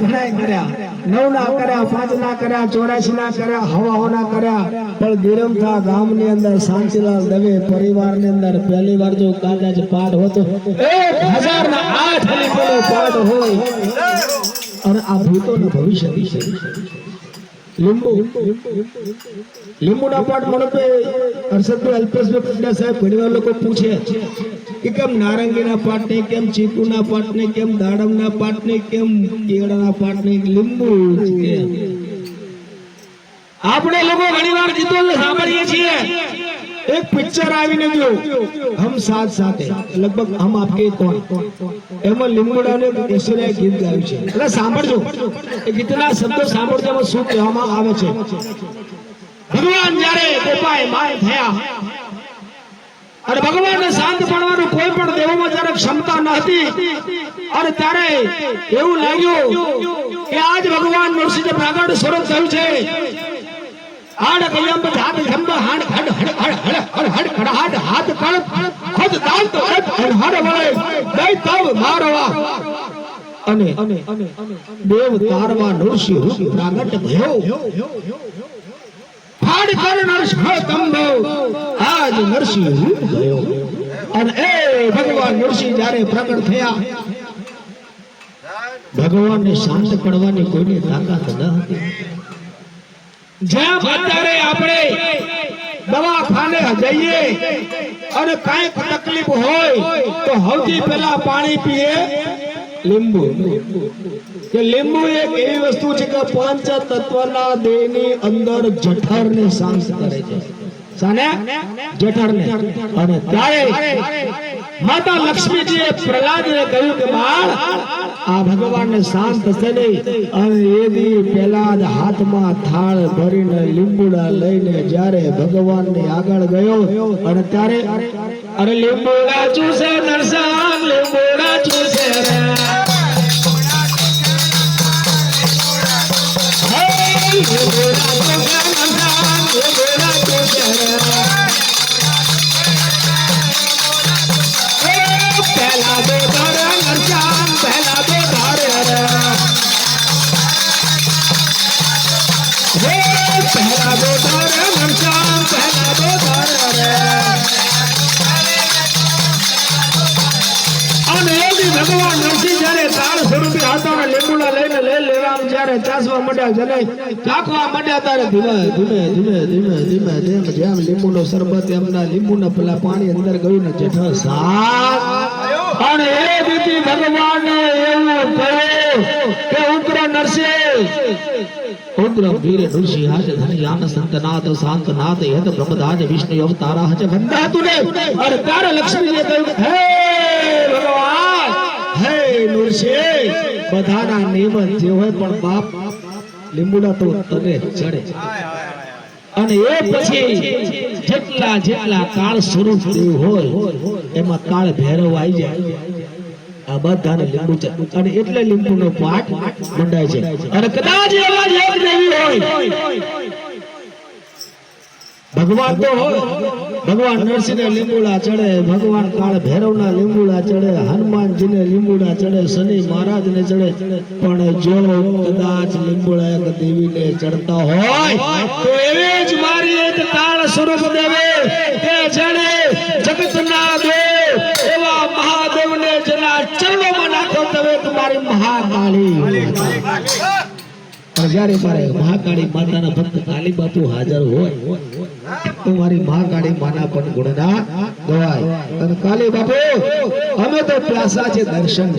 ઘણાય કર્યા. નવ ના કર્યા પાંચ ના કર્યા ચોરાશી ના કર્યા હવાઓ ના કર્યા. પણ ગિરમથા ગામની અંદર શાંતિલાલ દવે પરિવારની અંદર પહેલી વાર જો કાગજ પાઠ હોતો હજાર ના આઠ પાઠ હોય, અને આ ભૂતોનું ભવિષ્ય વિશે. લીંબુ. લીંબુના પાઠ મળે હર્ષદભાઈ અલ્પેશભાઈ પંડ્યા સાહેબ ઘણી લોકો પૂછે કેમ નારંગીના પાટને કેમ ચીકુના પાટને કેમ દાડમના પાટને કેમ કેળાના પાટને લીંબુ આપણે લોકો ઘણી વાર ગીતો સાંભળીએ છીએ. એક પિક્ચર આવીને ગયું હમ સાથ સાથે, લગભગ હમ આપકે કોણ? એમાં લીંબુડાને ઈશ્વરે ગીત ગાયું છે. એટલે સાંભળજો, એ ગીતના શબ્દો સાંભળજો શું કહેવામાં આવે છે? ભગવાન જ્યારે ગોપાય માય થયા અને ભગવાનને શાંત પાડવાનું કોઈ પણ દેવોમાં જ્યારે ક્ષમતા ન હતી, અને ત્યારે એવું લાગ્યું કે આજ ભગવાન નરસિંહ પ્રાગટ સ્વરૂપ થયું છે. હાડ કયમ હાથ ખંભ હાડ હડ હડ હડ હડ હડ હડ હાથ, કળ, ખુદ, દાંત, હડ હડ હડ, વળે દઈ તવ, મારવા. અને દેવ, તારવા નરસિંહ પ્રાગટ ભયો. ફાડ કર નરસિંહ આજ નરસિંહ ગયો. અને એ ભગવાન નરસિંહ જ્યારે પ્રગટ થયા, ભગવાનને શાંત પડવાની કોઈની તાકાત ન હતી. જેમ અત્યારે આપણે દવાખાને જઈએ અને કાંઈક તકલીફ હોય, તો સૌથી પહેલા પાણી પીએ લીંબુ. કે લીંબુ એક એવી વસ્તુ છે કે પાંચ તત્વના દેહની અંદર જઠરને શાંત કરે છે. સાને જઠરને. અને ત્યારે માતા લક્ષ્મીજીએ પ્રહલાદને કહ્યું કે બાળ, આ ભગવાનને શાંત થશે નહીં અને એ દી પહેલા હાથમાં થાળ ભરીને લીંબુડા લઈને જ્યારે ભગવાનની આગળ ગયો અને ત્યારે, અરે લીંબુડા ચૂસે નરસામ લીંબુડા ચૂસે પાણી અંદર ગયું ને વિષ્ણુ અવતારા હજ વંદાતુ ને અને ત્યારે લક્ષ્મીજીએ કહ્યું હે ભગવાન હે નૃસિંહ બધાના નિયમન જે હોય પણ બાપ લીંબુડા તો તને ચડે. અને એ પછી જેટલા જેટલા કાળ સ્વરૂપ હોય, એમાં કાળ ભેરવ આવી જાય. આ બધાને લીંબુ છે અને એટલે લીંબુનો પાઠ મંડાય છે. અને કદાચ એવા જ હોય ભગવાન તો હોય. ભગવાન નરસિંહ લીંબુડા ચડે, ભગવાન કાળ ભૈરવના લીંબુડા ચડે, હનુમાનજીને લીંબુડા ચડે, શનિ મહારાજને ચડે. પણ જો કદાચ લીંબુડા એક દેવીને ચડતા હોય, તો એવી જ મારી એક કાળ સ્વરૂપ દેવે. તે ચડે જગતના દેવ. એવા મહાદેવને જેના ચરણોમાં નાખો તમે તમારી મહાકાળી. જ્યારે મારે મહાકાળી માતાના ભક્ત કાલી બાપુ હાજર હોય. તો મારી મહાકાળી માના પણ ગુણના ગવાય. કાલી બાપુ, અમે તો દર્શન